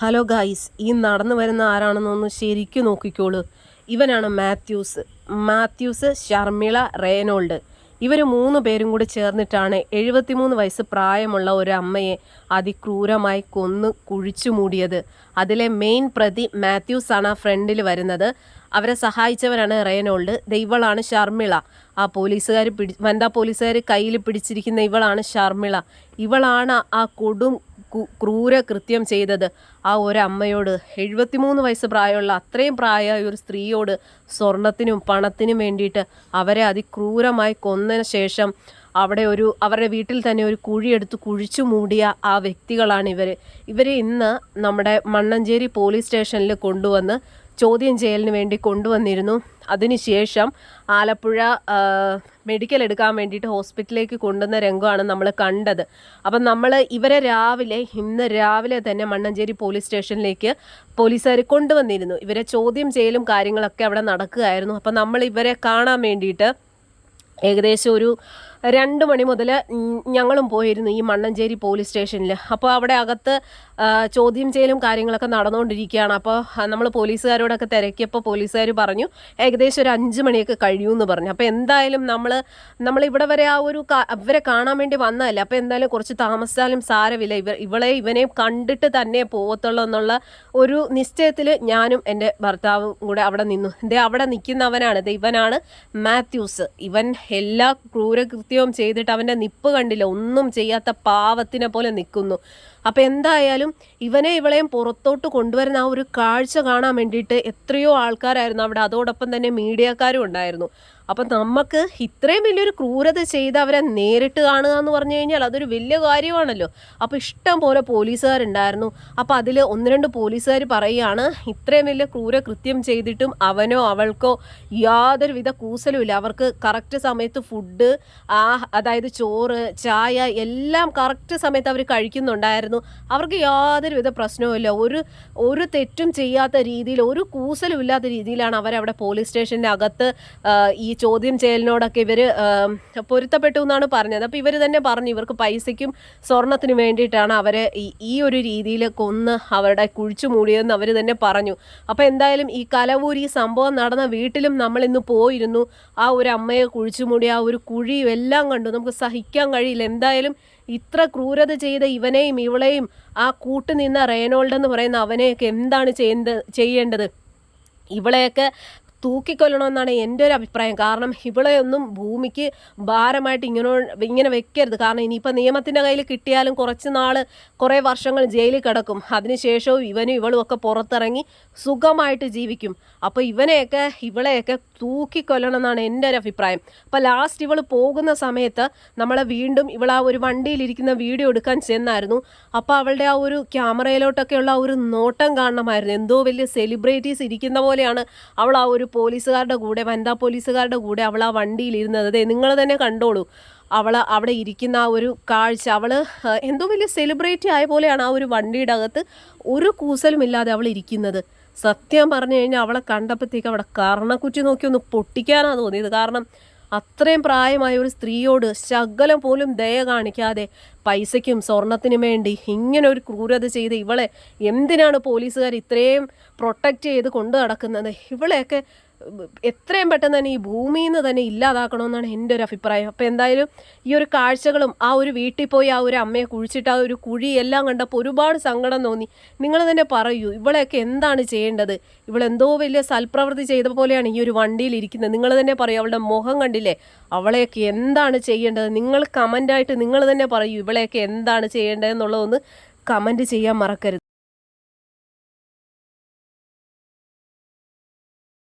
Hello guys ഈ നടന്നു വരുന്ന ആരാണെന്നൊന്ന് ശരിക്കും നോക്കിക്കോളൂ. ഇവനാണ് മാത്യൂസ്. മാത്യൂസ് ഷർമിള റേനോൾഡ് ഇവർ മൂന്ന് പേരും കൂടി ചേർന്നിട്ടാണ് എഴുപത്തിമൂന്ന് വയസ്സ് പ്രായമുള്ള ഒരു അമ്മയെ അതിക്രൂരമായി കൊന്ന് കുഴിച്ചു മൂടിയത്. അതിലെ മെയിൻ പ്രതി മാത്യൂസ് ആണ് ആ ഫ്രണ്ടിൽ വരുന്നത്. അവരെ സഹായിച്ചവരാണ് റേനോൾഡ് ഇവളാണ് ഷർമിള ആ പോലീസുകാർ പിടി വനിതാ പോലീസുകാർ കയ്യിൽ പിടിച്ചിരിക്കുന്ന ഇവളാണ് ഷർമിള ഇവളാണ് ആ കൊടും ക്രൂര കൃത്യം ചെയ്തത് ആ ഒരമ്മയോട്. എഴുപത്തിമൂന്ന് വയസ്സ് പ്രായമുള്ള അത്രയും പ്രായമായ ഒരു സ്ത്രീയോട് സ്വർണത്തിനും പണത്തിനും വേണ്ടിയിട്ട് അവരെ അതിക്രൂരമായി കൊന്നതിന് ശേഷം അവിടെ ഒരു അവരുടെ വീട്ടിൽ തന്നെ ഒരു കുഴിയെടുത്ത് കുഴിച്ചു മൂടിയ ആ വ്യക്തികളാണ് ഇവർ ഇവരെ ഇന്ന് നമ്മുടെ മണ്ണഞ്ചേരി പോലീസ് സ്റ്റേഷനിൽ കൊണ്ടുവന്ന് ചോദ്യം ചെയ്യലിന് വേണ്ടി കൊണ്ടുവന്നിരുന്നു. അതിനുശേഷം ആലപ്പുഴ മെഡിക്കൽ എടുക്കാൻ വേണ്ടിയിട്ട് ഹോസ്പിറ്റലിലേക്ക് കൊണ്ടുവന്ന രംഗമാണ് നമ്മൾ കണ്ടത്. അപ്പം നമ്മൾ ഇവരെ രാവിലെ ഇന്ന് രാവിലെ തന്നെ മണ്ണഞ്ചേരി പോലീസ് സ്റ്റേഷനിലേക്ക് പോലീസുകാർ കൊണ്ടുവന്നിരുന്നു. ഇവരെ ചോദ്യം ചെയ്യലും കാര്യങ്ങളൊക്കെ അവിടെ നടക്കുകയായിരുന്നു. അപ്പം നമ്മൾ ഇവരെ കാണാൻ വേണ്ടിയിട്ട് ഏകദേശം ഒരു രണ്ട് മണി മുതൽ ഞങ്ങളും പോയിരുന്നു ഈ മണ്ണഞ്ചേരി പോലീസ് സ്റ്റേഷനിൽ അപ്പോൾ അവിടെ അകത്ത് ചോദ്യം ചെയ്യലും കാര്യങ്ങളൊക്കെ നടന്നുകൊണ്ടിരിക്കുകയാണ് അപ്പോൾ നമ്മൾ പോലീസുകാരോടൊക്കെ തിരക്കിയപ്പോൾ പോലീസുകാർ പറഞ്ഞു ഏകദേശം ഒരു അഞ്ച് മണിയൊക്കെ കഴിയുമെന്ന് പറഞ്ഞു. അപ്പോൾ എന്തായാലും നമ്മൾ നമ്മൾ ഇവിടെ വരെ ആ ഒരു ഇവരെ കാണാൻ വേണ്ടി വന്നതല്ല. അപ്പോൾ എന്തായാലും കുറച്ച് താമസിച്ചാലും സാരമില്ല. ഇവർ ഇവളെ ഇവനെ കണ്ടിട്ട് തന്നെ പോകത്തുള്ളൂ എന്നുള്ള ഒരു നിശ്ചയത്തിൽ ഞാനും എന്റെ ഭർത്താവും കൂടെ അവിടെ നിന്നു. ദേ അവിടെ നിൽക്കുന്നവനാണ് ഇവനാണ് മാത്യൂസ്. ഇവൻ എല്ലാ ക്രൂരകൃത്യവും ചെയ്തിട്ട് അവന്റെ നിപ്പ് കണ്ടില്ല. ഒന്നും ചെയ്യാത്ത പാവത്തിനെ പോലെ നിൽക്കുന്നു. അപ്പം എന്തായാലും ഇവനെ ഇവളെയും പുറത്തോട്ട് കൊണ്ടുവരുന്ന ആ ഒരു കാഴ്ച കാണാൻ വേണ്ടിയിട്ട് എത്രയോ ആൾക്കാരായിരുന്നു അവിടെ. അതോടൊപ്പം തന്നെ മീഡിയക്കാരും ഉണ്ടായിരുന്നു. അപ്പം നമുക്ക് ഇത്രയും വലിയൊരു ക്രൂരത ചെയ്ത് അവരെ നേരിട്ട് കാണുക എന്ന് പറഞ്ഞു കഴിഞ്ഞാൽ അതൊരു വലിയ കാര്യമാണല്ലോ. അപ്പോൾ ഇഷ്ടം പോലെ പോലീസുകാരുണ്ടായിരുന്നു. അപ്പോൾ അതിൽ ഒന്ന് രണ്ട് പോലീസുകാർ പറയുകയാണ് ഇത്രയും വലിയ ക്രൂര കൃത്യം ചെയ്തിട്ടും അവനോ അവൾക്കോ യാതൊരുവിധ കൂസലുമില്ല അവർക്ക് കറക്റ്റ് സമയത്ത് ഫുഡ് ആ അതായത് ചോറ് ചായ എല്ലാം കറക്റ്റ് സമയത്ത് അവർ കഴിക്കുന്നുണ്ടായിരുന്നു. അവർക്ക് യാതൊരുവിധ പ്രശ്നവുമില്ല ഒരു ഒരു തെറ്റും ചെയ്യാത്ത രീതിയിൽ ഒരു കൂസലും ഇല്ലാത്ത രീതിയിലാണ് അവരവിടെ പോലീസ് സ്റ്റേഷന്റെ അകത്ത് ഈ ചോദ്യം ചെയ്യലിനോടൊക്കെ ഇവർ പൊരുത്തപ്പെട്ടു എന്നാണ് പറഞ്ഞത്. അപ്പോൾ ഇവർ തന്നെ പറഞ്ഞു ഇവർക്ക് പൈസയ്ക്കും സ്വർണത്തിനും വേണ്ടിയിട്ടാണ് അവരെ ഈ ഒരു രീതിയിൽ കൊന്ന് അവരുടെ കുഴിച്ചു മൂടിയതെന്ന് അവർ തന്നെ പറഞ്ഞു. അപ്പോൾ എന്തായാലും ഈ കലവൂരി സംഭവം നടന്ന വീട്ടിലും നമ്മൾ ഇന്ന് പോയിരുന്നു. ആ ഒരു അമ്മയെ കുഴിച്ചു മൂടി ആ ഒരു കുഴിയും എല്ലാം കണ്ടു. നമുക്ക് സഹിക്കാൻ കഴിയില്ല. എന്തായാലും ഇത്ര ക്രൂരത ചെയ്ത ഇവനെയും ഇവളെയും ആ കൂട്ടുനിന്ന റേനോൾഡ് എന്ന് പറയുന്ന അവനെയൊക്കെ എന്താണ് ചെയ്യേണ്ടത്? ഇവളെയൊക്കെ തൂക്കിക്കൊല്ലണമെന്നാണ് എന്റെ ഒരു അഭിപ്രായം. കാരണം ഇവളെ ഭൂമിക്ക് ഭാരമായിട്ട് ഇങ്ങനെ ഇങ്ങനെ വെക്കരുത്. കാരണം ഇനിയിപ്പോൾ നിയമത്തിന്റെ കയ്യിൽ കിട്ടിയാലും കുറച്ച് നാൾ കുറേ വർഷങ്ങൾ ജയിലിൽ കിടക്കും. അതിനുശേഷവും ഇവനും ഇവളും ഒക്കെ പുറത്തിറങ്ങി സുഖമായിട്ട് ജീവിക്കും. അപ്പോൾ ഇവനെയൊക്കെ ഇവളെയൊക്കെ തൂക്കിക്കൊല്ലണം എന്നാണ് എന്റെ ഒരു അഭിപ്രായം. അപ്പോൾ ലാസ്റ്റ് ഇവൾ പോകുന്ന സമയത്ത് നമ്മളെ വീണ്ടും ഇവൾ ആ ഒരു വണ്ടിയിലിരിക്കുന്ന വീഡിയോ എടുക്കാൻ ചെന്നായിരുന്നു. അപ്പോൾ അവളുടെ ആ ഒരു ക്യാമറയിലോട്ടൊക്കെയുള്ള ആ ഒരു നോട്ടം കാണണമായിരുന്നു. എന്തോ വലിയ സെലിബ്രിറ്റീസ് ഇരിക്കുന്ന പോലെയാണ് അവൾ ആ ഒരു പോലീസുകാരുടെ കൂടെ വനിതാ പോലീസുകാരുടെ കൂടെ അവൾ ആ വണ്ടിയിലിരുന്നത്. അതെ നിങ്ങൾ തന്നെ കണ്ടോളൂ. അവൾ അവിടെ ഇരിക്കുന്ന ആ ഒരു കാഴ്ച. അവൾ എന്തോ വലിയ സെലിബ്രിറ്റി ആയ പോലെയാണ് ആ ഒരു വണ്ടിയുടെ അകത്ത് ഒരു കൂസലും ഇല്ലാതെ അവൾ ഇരിക്കുന്നത്. സത്യം പറഞ്ഞു കഴിഞ്ഞാൽ അവളെ കണ്ടപ്പോഴത്തേക്ക് അവിടെ കർണക്കുറ്റി നോക്കി ഒന്ന് പൊട്ടിക്കാനാണ് തോന്നിയത്. കാരണം അത്രയും പ്രായമായ ഒരു സ്ത്രീയോട് ശകലം പോലും ദയ കാണിക്കാതെ പൈസയ്ക്കും സ്വർണത്തിനും വേണ്ടി ഇങ്ങനെ ഒരു ക്രൂരത ചെയ്ത് ഇവളെ എന്തിനാണ് പോലീസുകാർ ഇത്രയും പ്രൊട്ടക്റ്റ് ചെയ്ത് കൊണ്ടു നടക്കുന്നത്? ഇവളെയൊക്കെ എത്രയും പെട്ടെന്ന് തന്നെ ഈ ഭൂമിയിൽ നിന്ന് തന്നെ ഇല്ലാതാക്കണമെന്നാണ് എന്റെ ഒരു അഭിപ്രായം. അപ്പോൾ എന്തായാലും ഈ ഒരു കാഴ്ചകളും ആ ഒരു വീട്ടിൽ പോയി ആ ഒരു അമ്മയെ കുഴിച്ചിട്ട് ആ ഒരു കുഴി എല്ലാം കണ്ടപ്പോൾ ഒരുപാട് സങ്കടം തോന്നി. നിങ്ങൾ തന്നെ പറയൂ ഇവളെയൊക്കെ എന്താണ് ചെയ്യേണ്ടത്? ഇവളെന്തോ വലിയ സൽപ്രവൃത്തി ചെയ്ത പോലെയാണ് ഈ ഒരു വണ്ടിയിൽ ഇരിക്കുന്നത്. നിങ്ങൾ തന്നെ പറയൂ അവളുടെ മുഖം കണ്ടില്ലേ? അവളെയൊക്കെ എന്താണ് ചെയ്യേണ്ടത്? നിങ്ങൾ കമന്റായിട്ട് നിങ്ങൾ തന്നെ പറയൂ ഇവളെയൊക്കെ എന്താണ് ചെയ്യേണ്ടതെന്നുള്ളതൊന്ന് കമന്റ് ചെയ്യാൻ മറക്കരുത്.